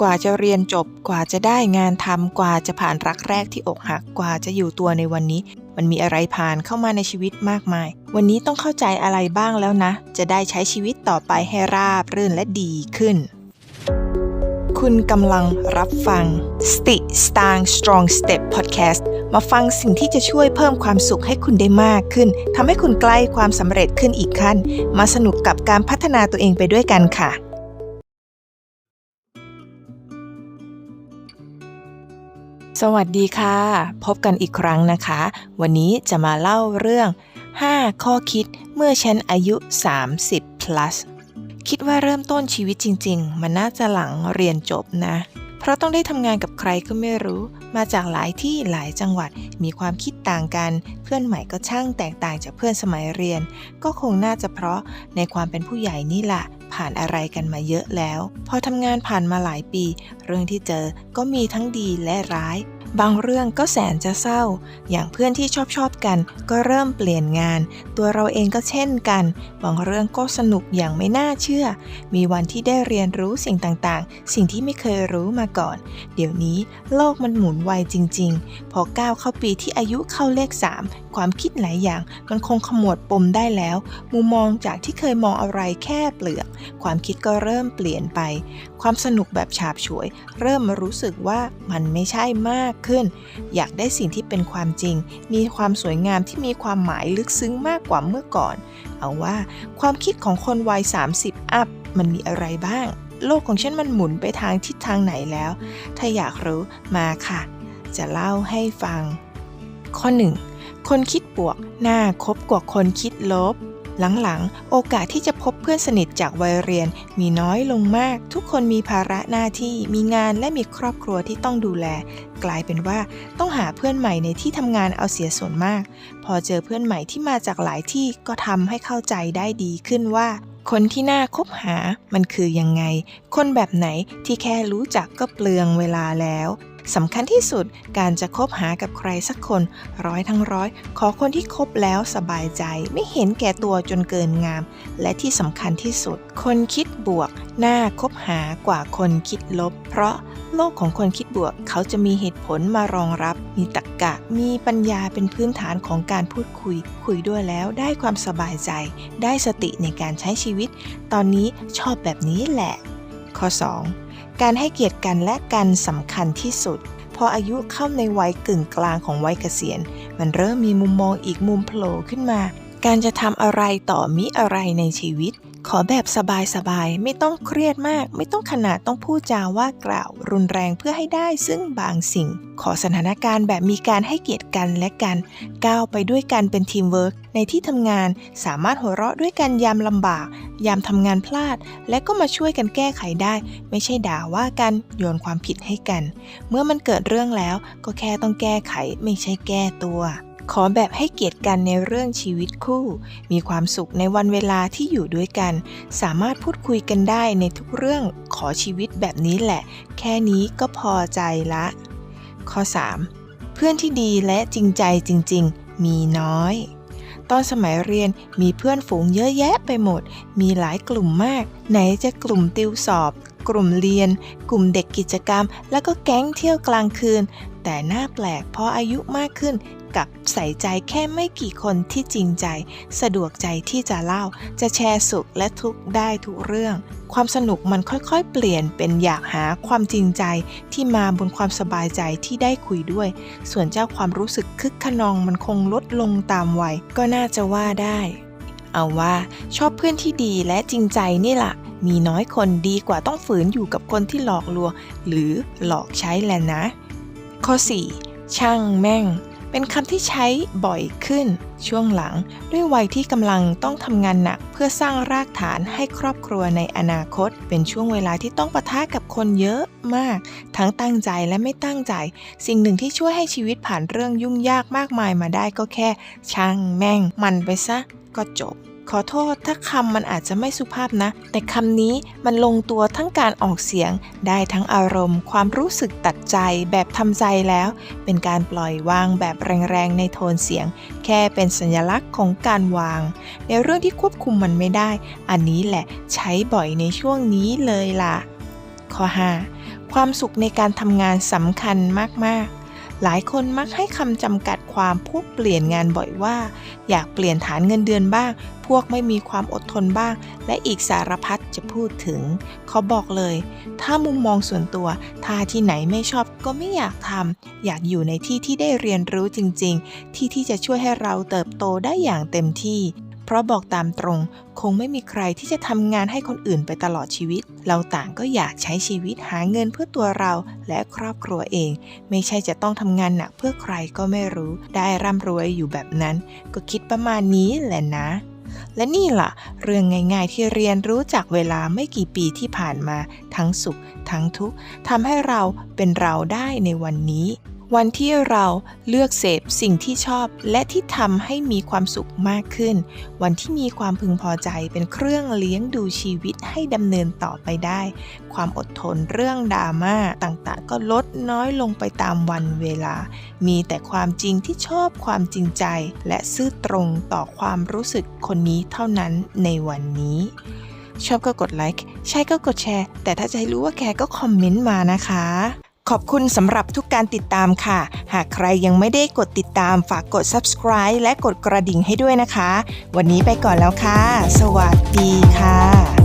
กว่าจะเรียนจบกว่าจะได้งานทำกว่าจะผ่านรักแรกที่อกหักกว่าจะอยู่ตัวในวันนี้ มันมีอะไรผ่านเข้ามาในชีวิตมากมาย วันนี้ต้องเข้าใจอะไรบ้างแล้วนะ จะได้ใช้ชีวิตต่อไปให้ราบรื่นและดีขึ้น คุณกำลังรับฟังสติสตาง Strong Step Podcast มาฟังสิ่งที่จะช่วยเพิ่มความสุขให้คุณได้มากขึ้นทำให้คุณใกล้ความสำเร็จขึ้นอีกขั้น มาสนุกกับการพัฒนาตัวเองไปด้วยกันค่ะ สวัสดีค่ะ พบกันอีกครั้งนะคะ วันนี้จะมาเล่าเรื่อง 5 ข้อคิดเมื่อฉันอายุ 30 plus คิดว่าเริ่มต้นชีวิตจริง ๆ มันน่าจะหลังเรียนจบนะ เพราะต้องได้ทำงานกับใครก็ไม่รู้ มาจากหลายที่หลายจังหวัดมีความคิดต่างกัน เพื่อนใหม่ก็ช่างแตกต่างจากเพื่อนสมัยเรียน ก็คงน่าจะเพราะในความเป็นผู้ใหญ่นี่แหละ ผ่านอะไรกันมาเยอะแล้ว พอทำงานผ่านมาหลายปี เรื่องที่เจอก็มีทั้งดีและร้าย บางเรื่องก็แสนจะเศร้า อย่างเพื่อนที่ชอบชอบกัน ก็เริ่มเปลี่ยนงาน ตัวเราเองก็เช่นกัน บางเรื่องก็สนุกอย่างไม่น่าเชื่อ มีวันที่ได้เรียนรู้สิ่งต่างๆ สิ่งที่ไม่เคยรู้มาก่อน เดี๋ยวนี้โลกมันหมุนไวจริง ๆ พอก้าวเข้าปีที่อายุเข้าเลข 3 ความคิดหลายอย่างมันคงขมวดปมได้แล้ว มุมมองจากที่เคยมองอะไรแค่เปลือกความคิดก็เริ่มเปลี่ยนไป ความสนุกแบบฉาบฉวย เริ่มมารู้สึกว่ามันไม่ใช่มากขึ้น อยากได้สิ่งที่เป็นความจริง มีความสวยงามที่มีความหมายลึกซึ้งมากกว่าเมื่อก่อน เอาว่าความคิดของคนวัย 30 อัพมันมีอะไรบ้าง โลกของฉันมันหมุนไปทางทิศทางไหนแล้ว ถ้าอยากรู้มาค่ะ จะเล่าให้ฟัง ข้อ 1. คนคิดบวกน่าคบกว่าคนคิดลบ หลังๆ โอกาสที่จะพบเพื่อนสนิทจากวัยเรียนมีน้อยลงมาก ทุกคนมีภาระหน้าที่มีงานและมีครอบครัวที่ต้องดูแล กลายเป็นว่าต้องหาเพื่อนใหม่ในที่ทำงานเอาเสียส่วนมาก พอเจอเพื่อนใหม่ที่มาจากหลายที่ก็ทำให้เข้าใจได้ดีขึ้นว่าคนที่น่าคบหามันคือยังไง คนแบบไหนที่แค่รู้จักก็เปลืองเวลาแล้ว สำคัญที่สุดการจะคบหากับใครสักคน ร้อยทั้งร้อย ขอคนที่คบแล้วสบายใจ ไม่เห็นแก่ตัวจนเกินงาม และที่สำคัญที่สุด คนคิดบวก น่าคบหากว่าคนคิดลบ เพราะโลกของคนคิดบวก เขาจะมีเหตุผลมารองรับ มีตรรกกะ มีปัญญาเป็นพื้นฐานของการพูดคุย คุยด้วยแล้วได้ความสบายใจ ได้สติในการใช้ชีวิต ตอนนี้ชอบแบบนี้แหละ ข้อ 2. การให้เกียรติกันและกันสำคัญที่สุด พออายุเข้าในวัยกึ่งกลางของวัยเกษียณ มันเริ่มมีมุมมองอีกมุมโผล่ขึ้นมา การจะทำอะไรต่อมิอะไรในชีวิต ขอแบบสบายๆ ไม่ต้องเครียดมาก ไม่ต้องขนาดต้องพูดจาว่ากล่าวรุนแรงเพื่อให้ได้ซึ่งบางสิ่ง ขอสถานการณ์แบบมีการให้เกียรติกันและกัน ก้าวไปด้วยกันเป็นทีมเวิร์กในที่ทำงานสามารถหัวเราะด้วยกันยามลำบาก ยามทำงานพลาด และก็มาช่วยกันแก้ไขได้ ไม่ใช่ด่าว่ากันโยนความผิดให้กัน เมื่อมันเกิดเรื่องแล้วก็แค่ต้องแก้ไขไม่ใช่แก้ตัว ขอแบบให้เกียรติกันในเรื่องชีวิตคู่ มีความสุขในวันเวลาที่อยู่ด้วยกัน สามารถพูดคุยกันได้ในทุกเรื่องขอชีวิตแบบนี้แหละ แค่นี้ก็พอใจละ ข้อ 3. เพื่อนที่ดีและจริงใจจริง ๆ มีน้อย ตอนสมัยเรียนมีเพื่อนฝูงเยอะแยะไปหมด มีหลายกลุ่มมาก ไหนจะกลุ่มติวสอบ กลุ่มเรียน กลุ่มเด็กกิจกรรม แล้วก็แก๊งเที่ยวกลางคืนแต่น่าแปลกพออายุมากขึ้น กับใส่ใจแค่ไม่กี่คนที่จริงใจ สะดวกใจที่จะเล่า จะแชร์สุขและทุกข์ได้ทุกเรื่อง ความสนุกมันค่อยๆ เปลี่ยนเป็นอยากหาความจริงใจที่มาบนความสบายใจที่ได้คุยด้วย ส่วนเจ้าความรู้สึกคึกขนองมันคงลดลงตามวัยก็น่าจะว่าได้ เอาว่าชอบเพื่อนที่ดีและจริงใจนี่ล่ะมีน้อยคนดีกว่าต้องฝืนอยู่กับคนที่หลอกลวงหรือหลอกใช้แหละนะ ข้อ 4. ช่างแม่ง เป็นคำที่ใช้บ่อยขึ้น ช่วงหลังด้วยวัยที่กำลังต้องทำงานหนัก เพื่อสร้างรากฐานให้ครอบครัวในอนาคต เป็นช่วงเวลาที่ต้องปะทะกับคนเยอะมาก ทั้งตั้งใจและไม่ตั้งใจ สิ่งหนึ่งที่ช่วยให้ชีวิตผ่านเรื่องยุ่งยากมากมายมาได้ก็แค่ ช่างแม่ง มันไปซะก็จบ ขอโทษถ้าคำมันอาจจะไม่สุภาพนะ แต่คำนี้มันลงตัวทั้งการออกเสียง ได้ทั้งอารมณ์ ความรู้สึกตัดใจแบบทำใจแล้ว เป็นการปล่อยวางแบบแรงๆ ในโทนเสียง แค่เป็นสัญลักษณ์ของการวาง ในเรื่องที่ควบคุมมันไม่ได้ อันนี้แหละใช้บ่อยในช่วงนี้เลยล่ะ ข้อ 5 ความสุขในการทำงานสำคัญมากๆ หลายคนมักให้คำจำกัดความพวกเปลี่ยนงานบ่อยว่า อยากเปลี่ยนฐานเงินเดือนบ้าง พวกไม่มีความอดทนบ้าง และอีกสารพัดจะพูดถึง เขาบอกเลย ถ้ามุมมองส่วนตัว ถ้าที่ไหนไม่ชอบก็ไม่อยากทำอยากอยู่ในที่ที่ได้เรียนรู้จริง ๆ ที่ที่จะช่วยให้เราเติบโตได้อย่างเต็มที่ ราะบอกตามตรง คงไม่มีใครที่จะทำงานให้คนอื่นไปตลอดชีวิต เราต่างก็อยากใช้ชีวิตหาเงินเพื่อตัวเราและครอบครัวเอง ไม่ใช่จะต้องทำงานหนักเพื่อใครก็ไม่รู้ ได้ร่ำรวยอยู่แบบนั้น ก็คิดประมาณนี้แหละนะและนี่ล่ะ เรื่องง่ายๆที่เรียนรู้จากเวลาไม่กี่ปีที่ผ่านมา ทั้งสุข ทั้งทุกข์ทำให้เราเป็นเราได้ในวันนี้ วันที่เราเลือกเสพสิ่งที่ชอบและที่ทำให้มีความสุขมากขึ้น วันที่มีความพึงพอใจเป็นเครื่องเลี้ยงดูชีวิตให้ดำเนินต่อไปได้ ความอดทนเรื่องดราม่าต่างๆ ก็ลดน้อยลงไปตามวันเวลา มีแต่ความจริงที่ชอบความจริงใจ และซื่อตรงต่อความรู้สึกคนนี้เท่านั้นในวันนี้ ชอบก็กดไลค์ใช่ก็กดแชร์ แต่ถ้าจะให้รู้ว่าแกก็คอมเมนต์มานะคะ ขอบคุณสำหรับทุกการติดตามค่ะ หากใครยังไม่ได้กดติดตามฝากกด subscribe และกดกระดิ่งให้ด้วยนะคะ วันนี้ไปก่อนแล้วค่ะ สวัสดีค่ะ